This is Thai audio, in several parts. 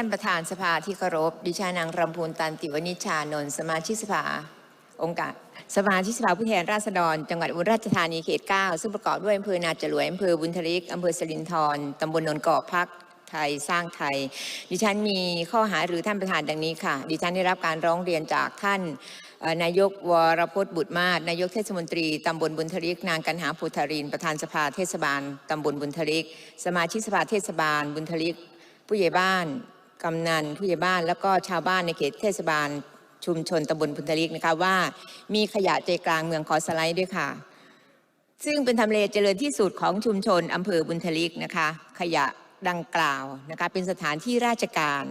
ท่านประธานสภาที่เคารพ ดิฉันนางรำพูนตันติวณิชานนท์สมาชิกสภา องค์การสมาชิกสภาผู้แทนราษฎร จังหวัดอุบลราชธานีเขต 9 ซึ่งประกอบด้วยอำเภอนาจรวยอำเภอบุญทริกอำเภอสลินทรตำบลนนกอกพักไทยสร้างไทย ดิฉันมีข้อหาหรือท่านประธานดังนี้ค่ะ ดิฉันได้รับการร้องเรียนจากท่านนายกวรพจน์บุตรมาศนายกเทศมนตรีตำบลบุญทริก นางกันหาภูธาริน ประธานสภาเทศบาลตำบลบุญทริก สมาชิกสภาเทศบาลบุญทริก ผู้ใหญ่บ้าน กำนันผู้ใหญ่บ้านแล้วก็ชาวบ้านในเขตเทศบาลชุมชนตำบลพุนทลิกนะคะว่ามีขยะใจกลางเมืองขอสไลด์ด้วยค่ะ ซึ่งเป็นทำเลเจริญที่สุดของชุมชนอำเภอบุญทลิกนะคะ ขยะดังกล่าวนะคะเป็นสถานที่ราชการ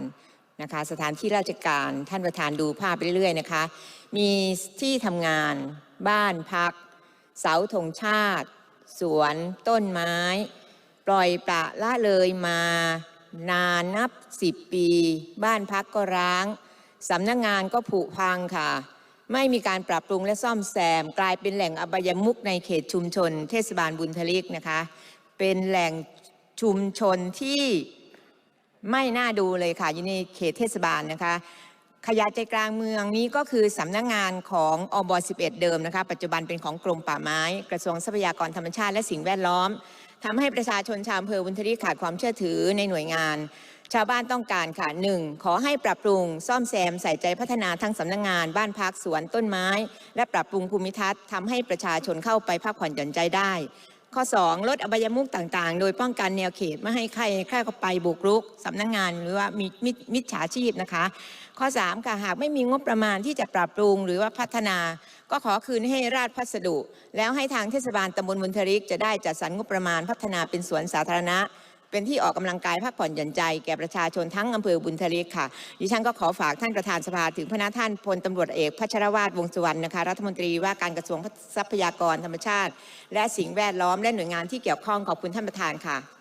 นะคะสถานที่ราชการท่านประธานดูภาพไปเรื่อยๆนะคะมีที่ทำงาน บ้านพัก เสาธงชาติ สวน ต้นไม้ ปล่อยปละละเลยมา นานนับสิบปี บ้านพักก็ร้างสำนักงานก็ผุพังค่ะ ไม่มีการปรับปรุงและซ่อมแซม กลายเป็นแหล่งอบายมุกในเขตชุมชน เทศบาลบุญทลิกนะคะ เป็นแหล่งชุมชนที่ไม่น่าดูเลยค่ะ อยู่ในเขตเทศบาลนะคะ ขยะใจกลางเมืองนี้ก็คือสำนักงานของอบ11 เดิมนะคะ ปัจจุบันเป็นของกรมป่าไม้ กระทรวงทรัพยากรธรรมชาติและสิ่งแวดล้อมทำให้ประชาชนชาวอำเภอบุญทลีขาดความเชื่อถือในหน่วยงาน ชาวบ้านต้องการค่ะหนึ่งขอให้ปรับปรุง ซ่อมแซมใส่ใจพัฒนาทั้งสำนักงาน บ้านพักสวนต้นไม้ และปรับปรุงภูมิทัศน์ทำให้ประชาชนเข้าไปพักผ่อนหย่อนใจได้ ข้อ 2 ลดอบายมุกต่างๆ โดยป้องกันแนวเขตไม่ให้ใครใครเข้าไปบุกรุกสำนักงานหรือว่ามีมิจมิจฉาชีพนะคะ ข้อ3ค่ะหากไม่มีงบประมาณที่จะปรับปรุงหรือว่าพัฒนา ก็ขอคืนให้ราชพัสดุ แล้วให้ทางเทศบาลตำบลบุญทริกจะได้จัดสรรงบประมาณพัฒนาเป็นสวนสาธารณะ เป็นที่ออกกำลังกายพักผ่อนหย่อนใจแก่ประชาชนทั้งอำเภอบุญทะเลค่ะ ดิฉันก็ขอฝากท่านประธานสภาถึงพระท่านพลตำรวจเอกพัชรวาทวงศ์สุวรรณนะคะ รัฐมนตรีว่าการกระทรวงทรัพยากรธรรมชาติ และสิ่งแวดล้อมและหน่วยงานที่เกี่ยวข้องขอบคุณท่านประธานค่ะ